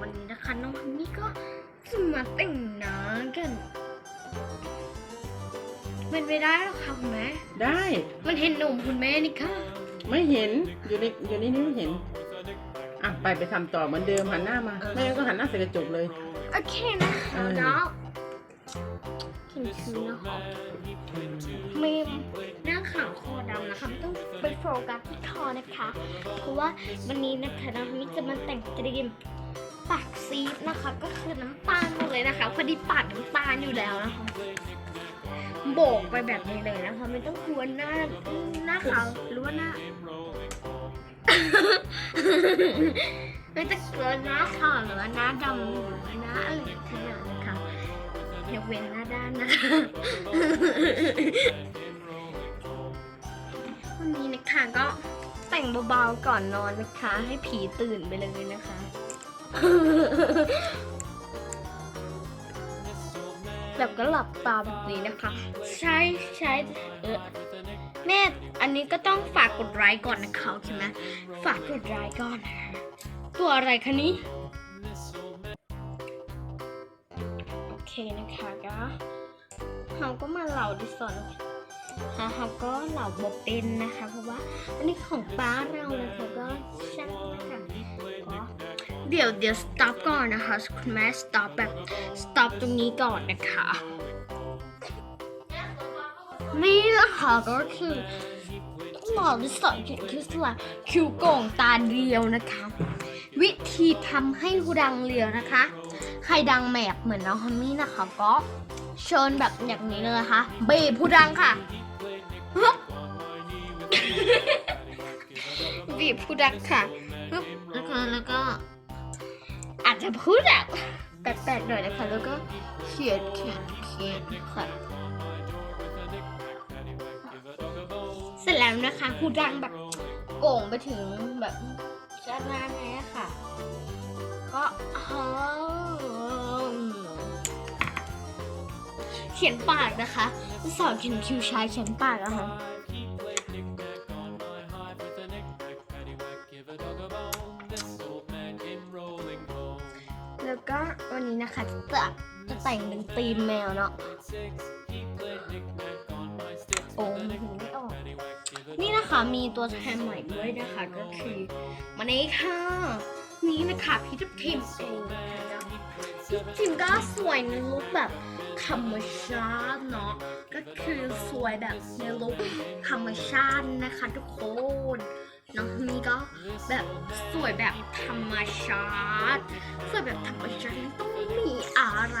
วันนี้นะคะ น้องฮันนี่ก็จะมาแต่งหน้ากันเป็นไปได้หรอคะคุณแม่ได้ มันเห็นหนุ่มคุณแม่นี่ค่ะ ไม่เห็นอยู่ในอยู่ในนี้ไม่เห็น อะไปไปทำต่อเหมือนเดิมหันหน้ามาไม่งั้นก็หันหน้าใส่กระจกเลย โอเคนะคะเออแล้วคินคิวนะคะมีหน้าขาวคอดำนะคะไม่ต้องไปโฟกัสที่คอนะคะ เพราะว่าวันนี้นะคะน้องฮันนี่จะมาแต่งเตรียม ปากซีดนะคะ ก็คือน้ำตาลหมดเลยนะคะพอดีปากน้ำตาลอยู่แล้วนะคะโบกไปแบบนี้เลยนะคะไม่ต้องกลัวหน้าหน้าขาวหรือว่าหน้าไม่ต้องกลัวหน้าขาวหรือว่าหน้าดำหรือว่าหน้าอะไรทั้งนั้นนะคะยกเว้นหน้าด้านนะคะวันนี้นะคะก็แต่งเบาๆก่อนนอนนะคะ ให้ผีตื่นไปเลยนะคะ แบบก็หลับตาแบบนี้นะคะ ใช่ใช่เออแม่อันนี้ก็ต้องฝากกดไลค์ก่อนนะคะใช่ไหมฝากกดไลค์ก่อนนะคะตัวอะไรคะนี้โอเคนะคะก็เราก็มาเหล่าดิสอนฮะเขาก็เหล่าบกเป็นนะคะ เพราะว่าอันนี้ของป้าเรานะคะก็ช่างนะคะก็ เดี๋ยวเดี๋ยว stop ก่อนนะคะ คุณแม่ stop แบบ stop ตรงนี้ก่อนนะคะนี่นะคะก็คือหมอที่สอนเขียนคิ้วสลาคิวโก่งตาเดียวนะคะ วิธีทำให้ดังเรียวนะคะ ใครดังแมบเหมือนน้องฮัมมี่นะคะ ก็เชิญแบบอย่างนี้เลยนะคะ เบผู้ดังค่ะบีบผู้ดังค่ะแล้วก็แล้วก็ จจะพูดแบบแปลกๆหน่อยนะคะ แล้วก็เขียนเขียนเขียนค่ะเสร็จแล้วนะคะหูดังแบบโก่งไปถึงแบบชาติหน้าแน่ค่ะ ก็อืมเขียนปากนะคะสอนเขียนคิวชายเขียนปากนะคะ ก็วันนี้นะคะจะจะแต่งเป็นตีมแมวเนาะโอ้มันถึงไม่ออก นี่นะคะมีตัวแทนใหม่ด้วยนะคะก็คือมาเนค่ะ นี่นะคะพี่ทับทิมเองนะพี่ทับทิมก็สวยในลุคแบบธรรมชาติเนาะก็คือสวยแบบในลุคธรรมชาตินะคะทุกคน น้องนี่ก็แบบสวยแบบธรรมชาติ สวยแบบธรรมชาติไม่ต้องมีอะไร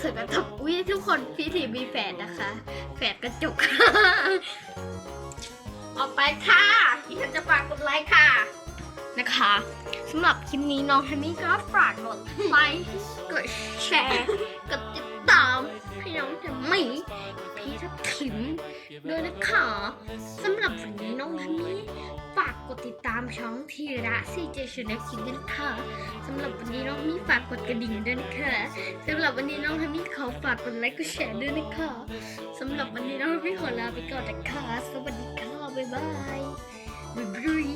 สวยแบบธรรมวิทุกคนพี่ทีมีแฝดนะคะ แฝดกระจก ออกไปค่ะที่ฉันจะฝากกดไลค์ค่ะนะคะสำหรับคลิปนี้น้องแฮมมี่ก็ฝากกดไลค์กดแชร์กดติด ตามให้น้องแฮมมี่พี่ทับทิมด้วยนะคะสำหรับวันนี้น้องแฮมมี่ฝากกดติดตามช่องทีระซีเจชนคิดด้วยนะคะสำหรับวันนี้น้องมี่ฝากกดกระดิ่งด้วยนะคะสำหรับวันนี้น้องแฮมมี่ขอฝากกดไลค์กดแชร์ด้วยนะคะสำหรับวันนี้น้องแฮมมี่ขอลาไปก่อนนะคะสวัสดีค่ะบ๊ายบายบ๊ายบาย